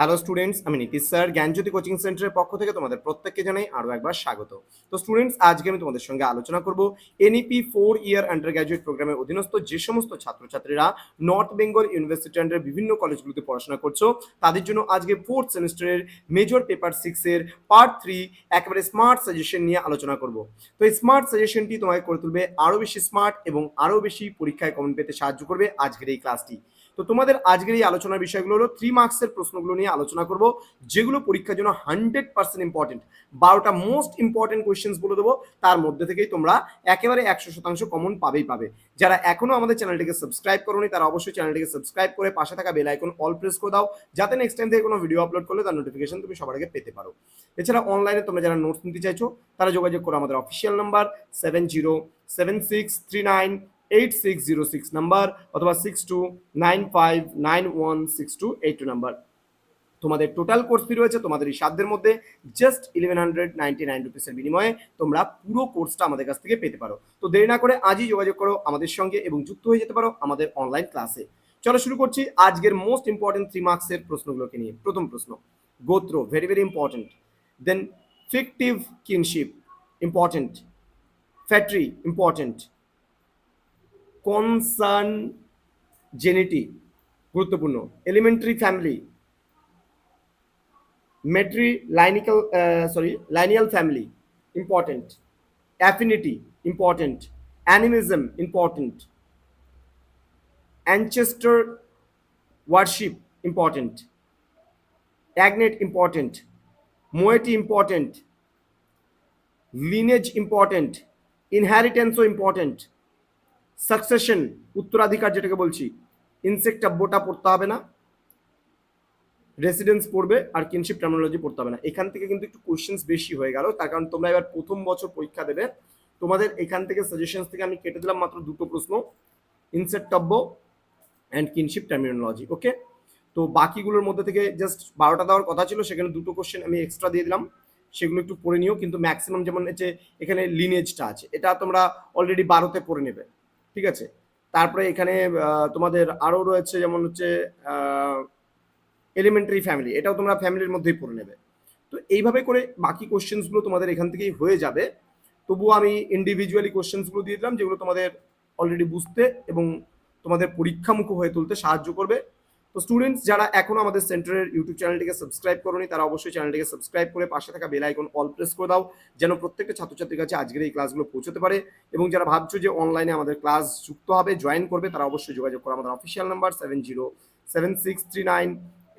Hello students আমি Nitish sir, জ্ঞানজ্যোতি coaching সেন্টারের পক্ষ থেকে তোমাদের প্রত্যেককে জানাই আরও একবার স্বাগত। তো স্টুডেন্টস আজকে আমি তোমাদের সঙ্গে আলোচনা করব NEP four year undergraduate প্রোগ্রামের অধীনস্থ যে সমস্ত ছাত্রছাত্রীরা নর্থ বেঙ্গল ইউনিভার্সিটি আন্ডার বিভিন্ন কলেজগুলোতে পড়াশোনা করছ, তাদের জন্য আজকে ফোর্থ সেমিস্টারের মেজর পেপার সিক্সের পার্ট থ্রি একেবারে স্মার্ট সাজেশন নিয়ে আলোচনা করব। তো এই স্মার্ট সাজেশনটি তোমাকে করে তুলবে আরও বেশি স্মার্ট এবং আরও বেশি পরীক্ষায় কমন পেতে সাহায্য করবে আজকের এই ক্লাসটি তো তোমাদের আজকের এই আলোচনার বিষয়গুলো হলো থ্রি মার্কসের প্রশ্নগুলো নিয়ে আলোচনা করব, যেগুলো পরীক্ষার জন্য হান্ড্রেড পার্সেন্ট ইম্পর্টেন্ট বারোটা মোস্ট ইম্পর্টেন্ট কোয়েশ্চেন্স বলে দেবো, তার মধ্যে থেকেই তোমরা একেবারে একশো শতাংশ কমন পাবেই পাবে। যারা এখনও আমাদের চ্যানেলটিকে সাবস্ক্রাইব করোনি, তারা অবশ্যই চ্যানেলটিকে সাবস্ক্রাইব করে পাশে থাকা বেল আইকন অল প্রেস করে দাও, যাতে নেক্সট টাইম থেকে কোনো ভিডিও আপলোড করলে তার নোটিফিকেশন তুমি সবার আগে পেতে পারো। এছাড়া অনলাইনে তোমরা যারা নোটস নিতে চাইছো, তারা যোগাযোগ করো আমাদের official number seven zero seven six three nine eight six zero six number অথবা six two nine five nine one six two eight two number তোমাদের টোটাল কোর্স ফি রয়েছে, তোমাদের এই সাধ্যের মধ্যে just eleven hundred ninety nine রুপিসের বিনিময়ে তোমরা পুরো কোর্সটা আমাদের কাছ থেকে পেতে পারো। তো দেরি না করে আজই যোগাযোগ করো আমাদের সঙ্গে এবং যুক্ত হয়ে যেতে পারো আমাদের অনলাইন ক্লাসে চলো শুরু করছি আজকের মোস্ট ইম্পর্টেন্ট থ্রি মার্কসের প্রশ্নগুলোকে নিয়ে। প্রথম প্রশ্ন, গোত্র very very important then fictive kinship important factory important concern জেনেটি গুরুত্বপূর্ণ elementary family মেট্রি লাইনিক্যাল sorry lineal family important affinity important animism important ancestor worship important agnate important moiety important lineage important ইনহ্যারিটেন্সও important succession উত্তরাধিকার যেটাকে বলছি insect বোটা পড়তে হবে না। Residence পড়বে আর kinship terminology পড়তে হবে না। এখান থেকে কিন্তু একটু কোশ্চেন্স বেশি হয়ে গেল। তার কারণ তোমরা এবার প্রথম বছর পরীক্ষা দেবে। তোমাদের এখান থেকে সাজেশনস থেকে আমি কেটে দিলাম মাত্র দুটো প্রশ্ন incest taboo and kinship terminology okay তো বাকিগুলোর মধ্যে থেকে জাস্ট বারোটা দেওয়ার কথা ছিল, সেখানে দুটো কোশ্চেন আমি এক্সট্রা দিয়ে দিলাম। সেগুলো একটু পড়ে নিও, কিন্তু ম্যাক্সিমাম যেমন হচ্ছে, এখানে লিনেজটা আছে। এটা তোমরা অলরেডি বারোতে পড়ে নেবে। ঠিক আছে? তারপরে এখানে তোমাদের আরও রয়েছে যেমন হচ্ছে এলিমেন্টারি ফ্যামিলি এটাও তোমরা ফ্যামিলির মধ্যেই পড়ে নেবে। তো এইভাবে করে বাকি কোশ্চেন্সগুলো তোমাদের এখান থেকেই হয়ে যাবে। তবুও আমি ইন্ডিভিজুয়ালি কোশ্চেন্সগুলো দিয়ে দিলাম, যেগুলো তোমাদের অলরেডি বুঝতে এবং তোমাদের পরীক্ষামুখ হয়ে তুলতে সাহায্য করবে। তো স্টুডেন্টস যারা এখনও আমাদের সেন্টারের ইউটিউব চ্যানেলটিকে সাবস্ক্রাইব করোনি, তারা অবশ্যই চ্যানেলটিকে সাবস্ক্রাইব করে পাশে থাকা বেল আইকন অল প্রেস করে দাও, যেন প্রত্যেকটা ছাত্রছাত্রীর কাছে আজকের এই ক্লাসগুলো পৌঁছতে পারে। এবং যারা ভাবছ যে অনলাইনে আমাদের ক্লাস যুক্ত হবে জয়েন করবে, তারা অবশ্যই যোগাযোগ করো আমাদের official number seven zero seven six three nine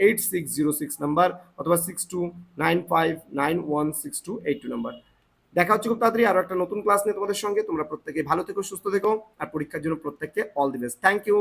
eight six zero six number অথবা six two nine five nine one six two eight two number দেখা হচ্ছে খুব তাড়াতাড়ি আরও একটা নতুন ক্লাস নিয়ে তোমাদের সঙ্গে। তোমরা প্রত্যেকে ভালো থেকো, সুস্থ থেকো, আর পরীক্ষার জন্য প্রত্যেককে all the best thank you